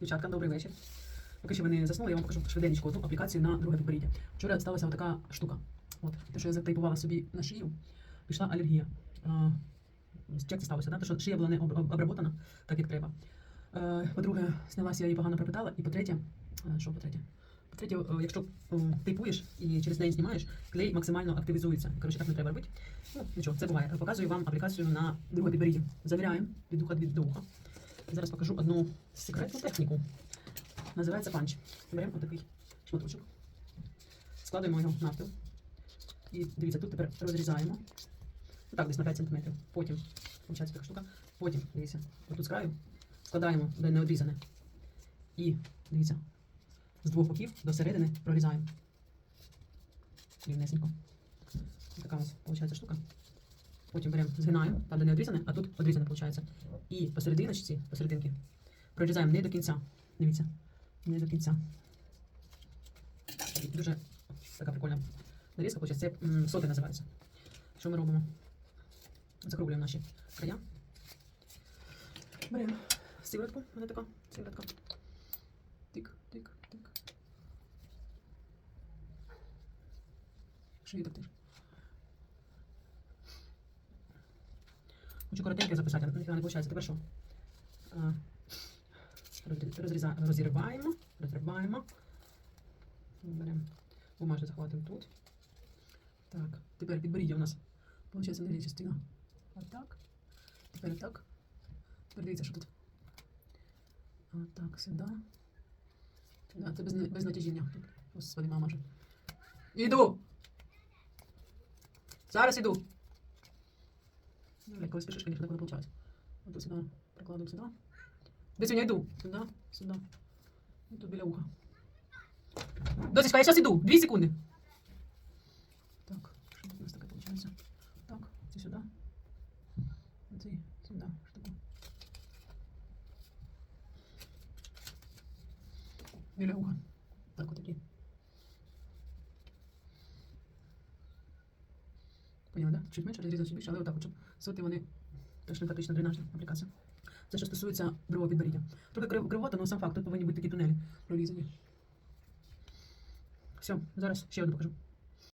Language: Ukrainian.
Дівчатка, добрий вечір. Поки що ви не заснули, я вам покажу швиденько одну аплікацію на друге підборіддя. Вчора сталася така штука. От, те, що я затейпувала собі на шию, пішла алергія. А, як це сталося? Да? Тому що шия була не об- об- обработана так, як треба. Е, По-друге, снялася, я її погано пропитала. І по-третє, е, що по-третє? По-третє, е, якщо тейпуєш і через день знімаєш, клей максимально активізується. Коротше, так не треба робити. Ну, нічого, це буває. Показую вам аплікацію на друге підборіддя. Завіряємо від духа від духа. Зараз покажу одну секретну техніку. Називається панч. Беремо отакий шматочок, складаємо його навпіл. І дивіться, тут тепер розрізаємо. Так, десь на 5 см. Потім, виходить така штука. Потім, дивіться, отут з краю складаємо де не одрізане. І дивіться, з двох боків до середини прорізаємо. Рівнесенько. Така ось виходить штука. Потім беремо, згинаємо, там де не одрізане, а тут одрізане виходить. І посерединочці, посерединки, прорізаємо не до кінця. Дивіться, не до кінця. Дуже така прикольна нарізка, виходить. Це соти називається. Що ми робимо? Закруглюємо наші края. Беремо сиворотку, мене така сиворотка. Тик, тик, тик. Шию так теж. Хочу коротенько записати, але не виходить. Тепер що? А, роз- Розірваємо, розриваємо. Беремо бумажний захватимо тут. Так, тепер підборіддя у нас, виходить, нижня частина. Отак. Тепер так. Тепер дивіться, що тут. Отак, сюди. Сюди. Це без, без натяжіння. Господи, мама же. Іду! Зараз іду. Ну, як коли спішиш, звісно, не виходить. От сюди прикладу сюди. Де сьогодні йду? Сюди, сюди. І тут біля уха. Досічка, я зараз іду. Дві секунди. Так, що тут у нас таке виходить? Так, це сюди. Це сюди. Штуку. Біля уха. Так, отакі. Поняли, да? Чуть менше розрізати більше, але отак, от, щоб соти вони теж лімфатична дренажна аплікація. Це що стосується другого підборіддя. Трохи кривота, але сам факт, тут повинні бути такі тунелі прорізані. Все, зараз ще одну покажу.